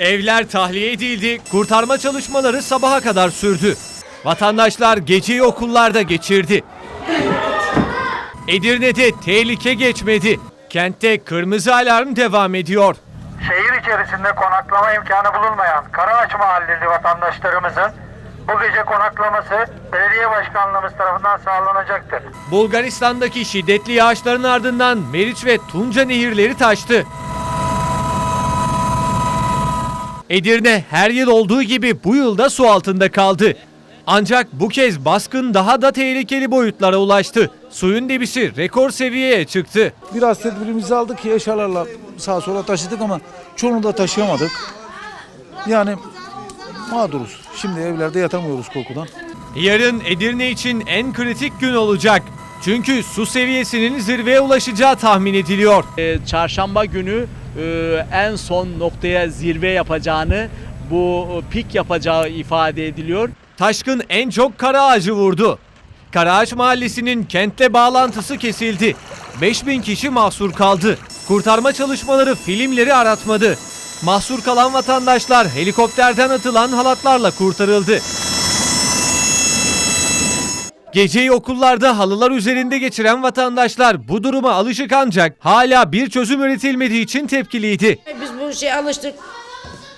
Evler tahliye edildi, kurtarma çalışmaları sabaha kadar sürdü. Vatandaşlar geceyi okullarda geçirdi. Edirne'de tehlike geçmedi. Kentte kırmızı alarm devam ediyor. Şehir içerisinde konaklama imkanı bulunmayan Karaağaç mahalleli vatandaşlarımızın bu gece konaklaması belediye başkanlığımız tarafından sağlanacaktır. Bulgaristan'daki şiddetli yağışların ardından Meriç ve Tunca nehirleri taştı. Edirne her yıl olduğu gibi bu yılda su altında kaldı. Ancak bu kez baskın daha da tehlikeli boyutlara ulaştı. Suyun debisi rekor seviyeye çıktı. Biraz tedbirimizi aldık ki eşyalarla sağa sola taşıdık ama çoğunu da taşıyamadık. Yani mağduruz. Şimdi evlerde yatamıyoruz korkudan. Yarın Edirne için en kritik gün olacak. Çünkü su seviyesinin zirveye ulaşacağı tahmin ediliyor. E, çarşamba günü en son noktaya zirve yapacağını, bu e, pik yapacağı ifade ediliyor. Taşkın en çok Karaağaç'ı vurdu. Karaağaç mahallesinin kentle bağlantısı kesildi. 5000 kişi mahsur kaldı. Kurtarma çalışmaları filmleri aratmadı. Mahsur kalan vatandaşlar helikopterden atılan halatlarla kurtarıldı. Geceyi okullarda halılar üzerinde geçiren vatandaşlar bu duruma alışık ancak hala bir çözüm üretilmediği için tepkiliydi. Biz bu şeye alıştık.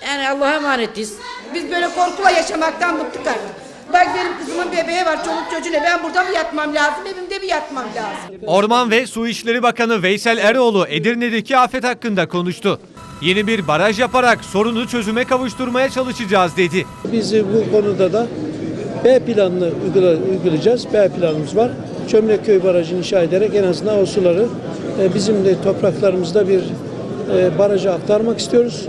Yani Allah'a emanetiz. Biz böyle korkuyla yaşamaktan bıktık artık. Bak benim kızımın bebeği var, çoluk çocuğuyla. Ben burada mı yatmam lazım, evimde mi yatmam lazım? Orman ve Su İşleri Bakanı Veysel Eroğlu Edirne'deki afet hakkında konuştu. Yeni bir baraj yaparak sorunu çözüme kavuşturmaya çalışacağız dedi. Biz bu konuda da B planını uygula- uygulayacağız. B planımız var. Çömlekköy Barajı inşa ederek en azından o suları e, bizim de topraklarımızda bir e, baraja aktarmak istiyoruz.